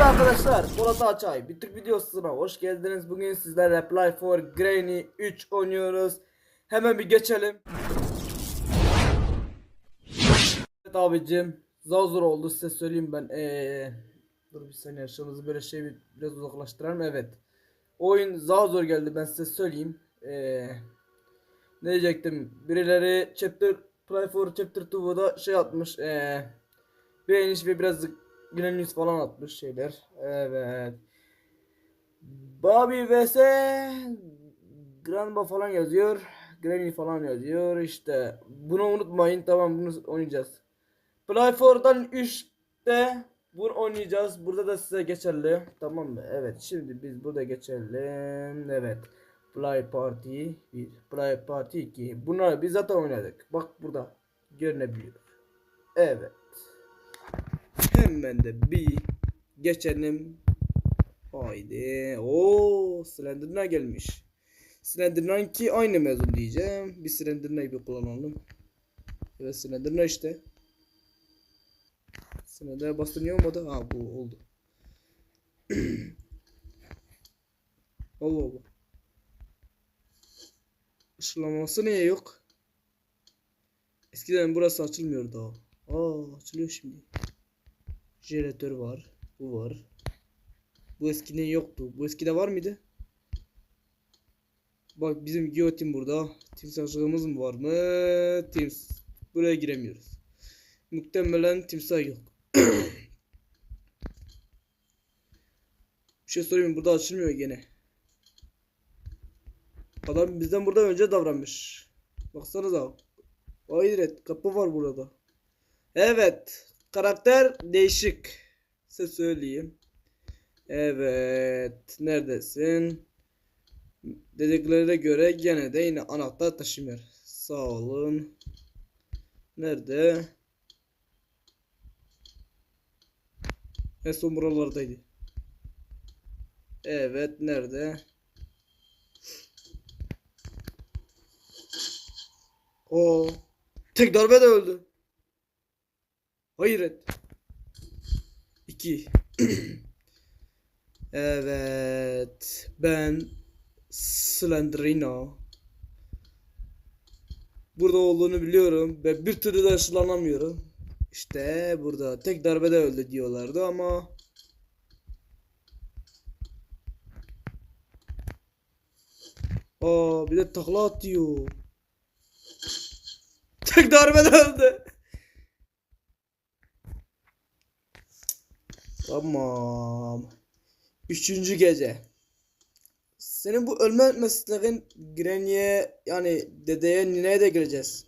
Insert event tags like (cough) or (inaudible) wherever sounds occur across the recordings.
Evet arkadaşlar Polat Açay Bitik videosuna hoş geldiniz. Bugün sizlerle Play for Granny 3 oynuyoruz. Hemen bir geçelim. Evet abicim zor zor oldu size söyleyeyim ben. Ee, dur bir saniye şunumuzu böyle şey bir- biraz uzaklaştıralım. Evet. Oyun zor zor geldi ben size söyleyeyim. Ee, ne diyecektim? Birileri chapter Play for Chapter 2'da şey atmış. Ee, beğeniş ve birazcık Gülen yüz falan atmış şeyler. Evet. Bobby vs Grandpa falan yazıyor. Granny falan yazıyor. İşte bunu unutmayın. Tamam bunu oynayacağız. Play 4'dan 3'te bunu oynayacağız. Burada da size geçerli. Tamam mı? Evet. Şimdi biz burada geçelim. Evet. Play Party 1. Play Party 2. Bunları biz zaten oynadık. Bak burada. Görünebiliyor. Evet. Hemen de bir geçelim. Haydi. Oo, Slenderman gelmiş. Slenderman ki aynı mezun diyeceğim. Bir Slenderman'ı bir kullanalım. Evet Slenderman işte. Slenderman'a bastırıyor olmadı. Ha bu oldu. (clears throat) Allah Allah. Işınlaması niye yok? Eskiden burası açılmıyordu. Aa açılıyor şimdi. Jeneratör var. Bu var. Bu eskiden yoktu. Bu eskide var mıydı? Bak bizim giyotin burada. Timsahçılığımız mı var mı? Tims. Buraya giremiyoruz. Muhtemelen timsah yok. (clears throat) Bir şey sorayım burada açılmıyor gene. Adam bizden burada önce davranmış. Baksanıza. Hayret kapı var burada. Evet. Karakter değişik. Size söyleyeyim. Evet. Neredesin? Dediklerine göre gene de yine anahtar taşımıyor. Sağ olun. Nerede? En son buralardaydı. Evet. Nerede? O tek darbe de öldü. Hayret. 2 (clears throat) Evet. Ben Slendrino. Burada olduğunu biliyorum ve bir türlü de ışınlanamıyorum. İşte burada tek darbede öldü diyorlardı ama Aa bir de takla atıyor. Tek darbede öldü. Tamam. Üçüncü gece. Senin bu ölme mesleğin Granny'e yani dedeye nineye de gireceğiz.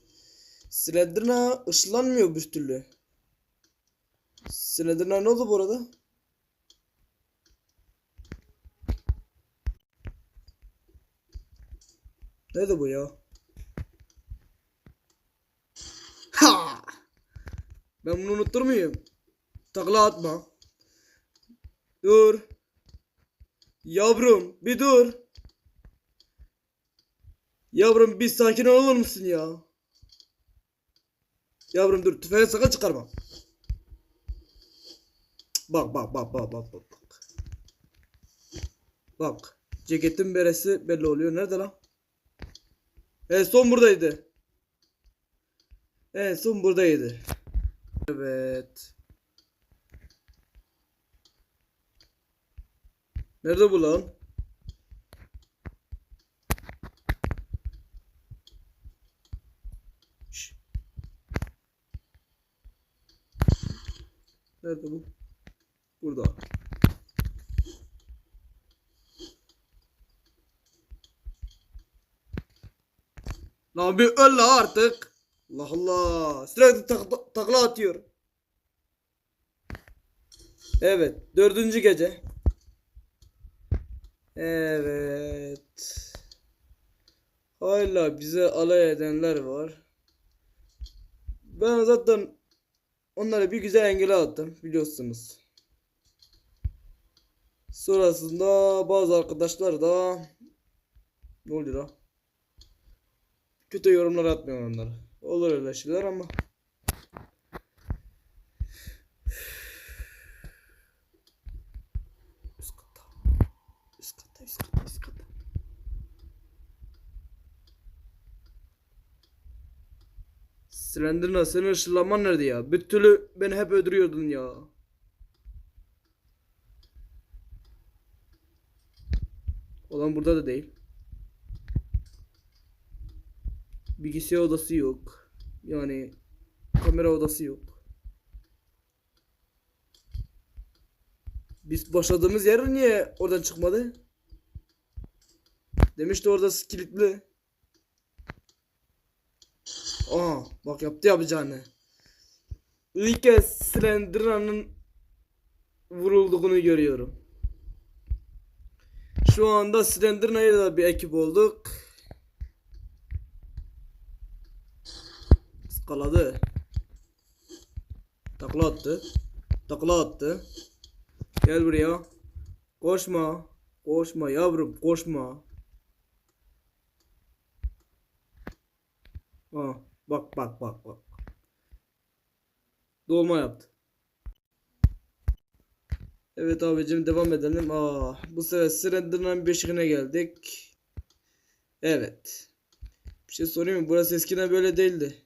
Slenderna ışınlanmıyor bir türlü. Slenderna ne oldu bu arada? Nerede bu ya? Ha! Ben bunu unutur muyum? Takla atma. Dur. Yavrum bir dur. Yavrum bir sakin olur musun ya? Yavrum dur tüfeği sakın çıkarma. Bak bak bak bak bak bak. Bak. Bak. Ceketin beresi belli oluyor. Nerede lan? En son buradaydı. En son buradaydı. Evet. Nerede bu lan? Nerede bu? Burada. Lan bir öl la artık. Allah Allah. Sürekli takla, takla atıyor. Evet. Dördüncü gece. Evet. Hala bize alay edenler var. Ben zaten onlara bir güzel engel attım biliyorsunuz. Sonrasında bazı arkadaşlar da ne oluyor? Kötü yorumlar atmıyor onlara. Olur öyle şeyler ama Slenderman senin ışınlanman nerede ya? Bir türlü beni hep öldürüyordun ya. Olan burada da değil. Bilgisayar odası yok. Yani kamera odası yok. Biz başladığımız yer niye oradan çıkmadı? Demişti orada kilitli. Aa bak yaptı yapacağını. İlk kez Slenderman'ın vurulduğunu görüyorum. Şu anda Slenderman'la da bir ekip olduk. Skaladı. Takla attı. Takla attı. Gel buraya. Koşma. Koşma yavrum koşma. Ha, bak bak bak bak. Dolma yaptı. Evet abicim devam edelim. Aa, bu sefer Slenderman beşiğine geldik. Evet. Bir şey sorayım mı? Burası eskiden böyle değildi.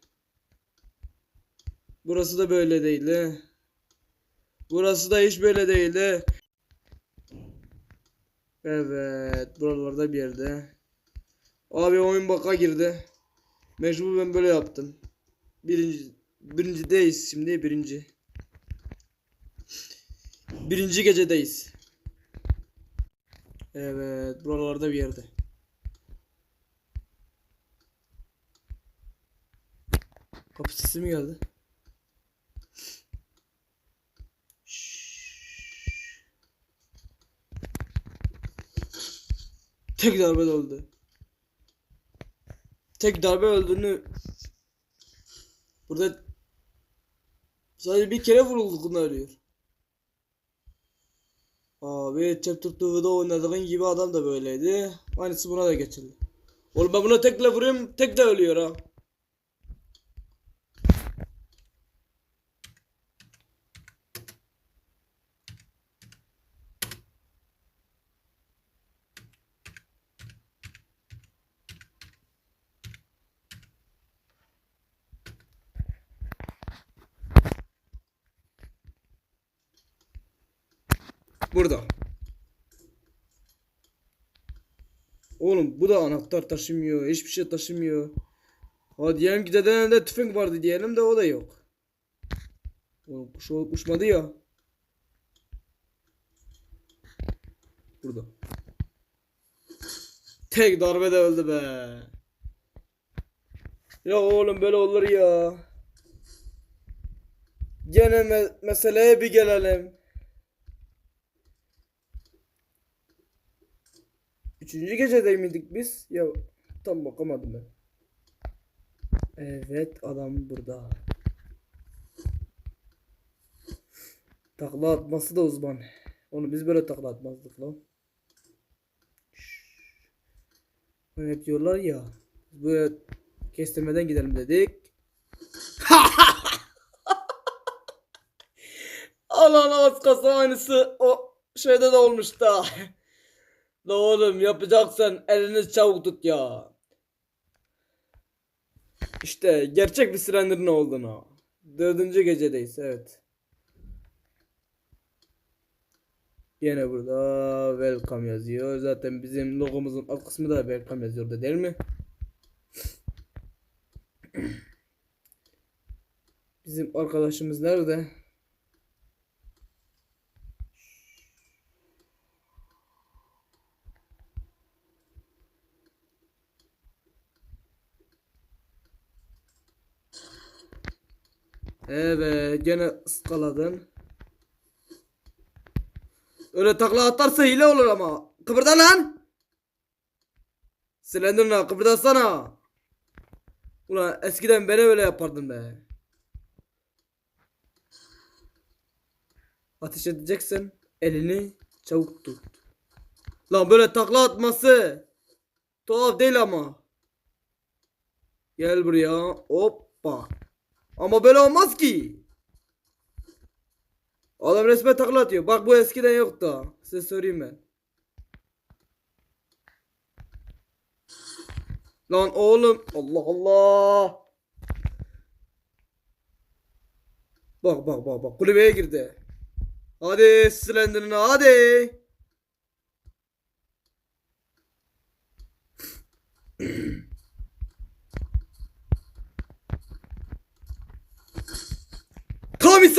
Burası da böyle değildi. Burası da hiç böyle değildi. Evet, buralarda bir yerde. Abi oyun baka girdi. Mecbur ben böyle yaptım. Birinci, birincideyiz şimdi birinci. Birinci gecedeyiz. Evet, buralarda bir yerde. Kapı sesi mi geldi? Şşş. Tek darbe öldü. Tek darbe öldüğünü burada sadece bir kere vurulduğunu arıyor. Abi Chapter 2'da oynadığın gibi adam da böyleydi. Aynısı buna da geçildi. Oğlum ben buna tekle vurayım tek de ölüyor ha. Burada. Oğlum bu da anahtar taşımıyor. Hiçbir şey taşımıyor. Ha diyelim ki deden elinde tüfek vardı diyelim de o da yok. Oğlum kuş uçmadı ya. Burada. Tek darbede öldü be. Ya oğlum böyle olur ya. Gene me- meseleye bir gelelim. Üçüncü gecede miydik biz? Ya tam bakamadım ben. Evet adam burada. Takla atması da uzman. Onu biz böyle takla atmazdık lan. Hani diyorlar ya. Böyle kestirmeden gidelim dedik. (laughs) Alan az kasa aynısı o şeyde de olmuş da. La oğlum yapacaksan elini çabuk tut ya. İşte gerçek bir Slender'ın olduğunu. Dördüncü gecedeyiz evet. Yine burada welcome yazıyor. Zaten bizim logomuzun alt kısmı da welcome yazıyordu değil mi? Bizim arkadaşımız nerede? Evet gene ıskaladın. Öyle takla atarsa hile olur ama. Kıpırda lan. Slenderman kıpırdasana. Ulan eskiden beni öyle yapardın be. Ateş edeceksin elini çabuk tut. Lan böyle takla atması tuhaf değil ama. Gel buraya. Hoppa. Ama böyle olmaz ki. Adam resmen takla. Bak bu eskiden yoktu. Size söyleyeyim ben. Lan oğlum. Allah Allah. Bak bak bak bak kulübeye girdi. Hadi Slender'ın hadi. (clears throat)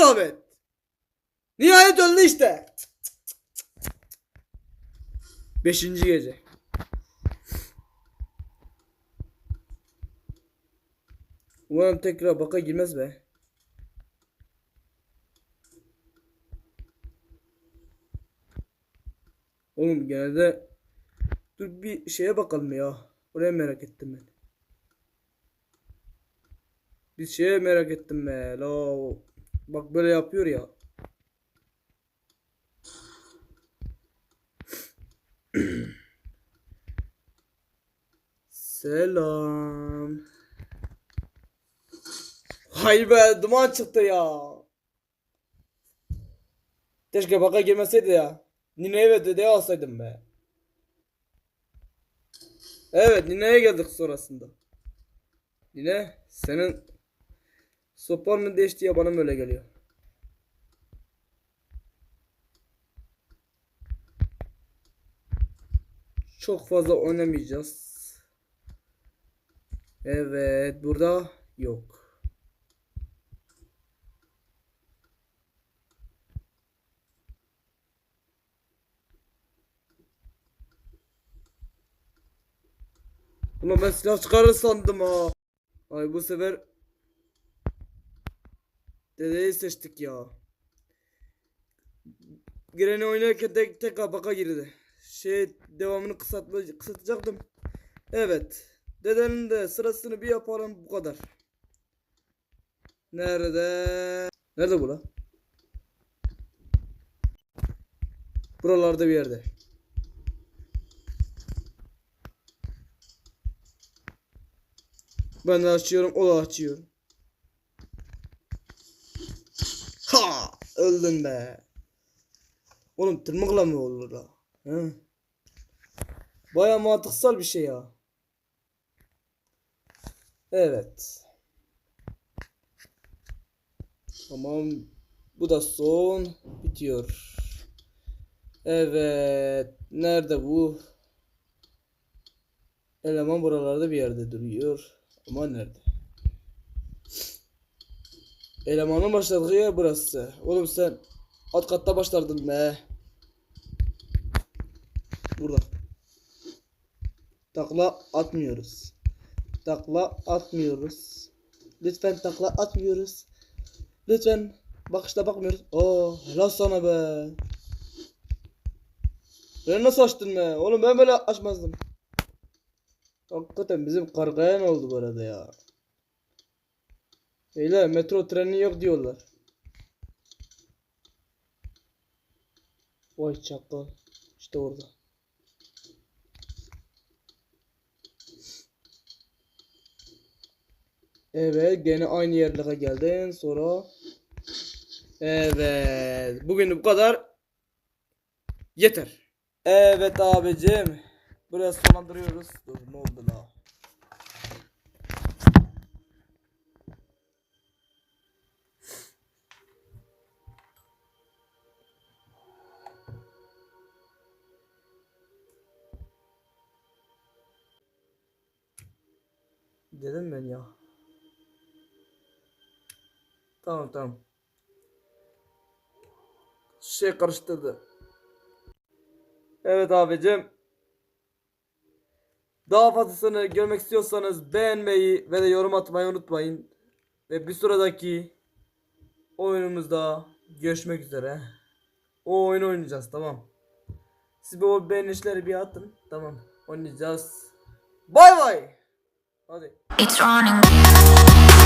İsabet. Nihayet öldü işte. Beşinci gece. Umarım tekrar baka girmez be. Oğlum genelde dur bir şeye bakalım ya. Oraya merak ettim ben. Bir şeye merak ettim be. La bak böyle yapıyor ya. Selam. Hay be duman çıktı ya. Keşke baka girmeseydi ya. Nine'ye ve dedeye alsaydım be. Evet Nine'ye geldik sonrasında. Nine senin sopan mı değişti ya bana mı öyle geliyor. Çok fazla oynamayacağız. Evet burada yok. Ulan ben silah çıkarır sandım ha. Ay bu sefer Dedeyi seçtik ya. Gireni oynarken tek tek baka girdi. Şey devamını kısaltma, kısaltacaktım. Evet. Dedenin de sırasını bir yapalım bu kadar. Nerede? Nerede bu lan? Buralarda bir yerde. Ben de açıyorum, o da açıyor. Ha! Öldün be. Oğlum tırmıkla mı olur la? He? Baya mantıksal bir şey ya. Evet. Tamam. Bu da son. Bitiyor. Evet. Nerede bu? Eleman buralarda bir yerde duruyor. Ama nerede? Elemanın başladığı yer burası. Oğlum sen alt katta başlardın be. Burada. Takla atmıyoruz. Takla atmıyoruz. Lütfen takla atmıyoruz. Lütfen bakışla bakmıyoruz. Oo, helal sana be. Ben nasıl açtın be? Oğlum ben böyle açmazdım. Hakikaten bizim kargaya ne oldu bu arada ya? Beyler metro treni yok diyorlar. Vay çakal. İşte orada. Evet gene aynı yerlere geldin sonra Evet bugün bu kadar Yeter Evet abicim Buraya sonlandırıyoruz Dur ne oldu la Dedim ben ya Tamam tamam. Şey karıştırdı. Evet abicim. Daha fazlasını görmek istiyorsanız beğenmeyi ve de yorum atmayı unutmayın. Ve bir sıradaki oyunumuzda görüşmek üzere. O oyunu oynayacağız tamam. Siz bu beğenişleri bir atın. Tamam. Oynayacağız. Bay bay. It's running.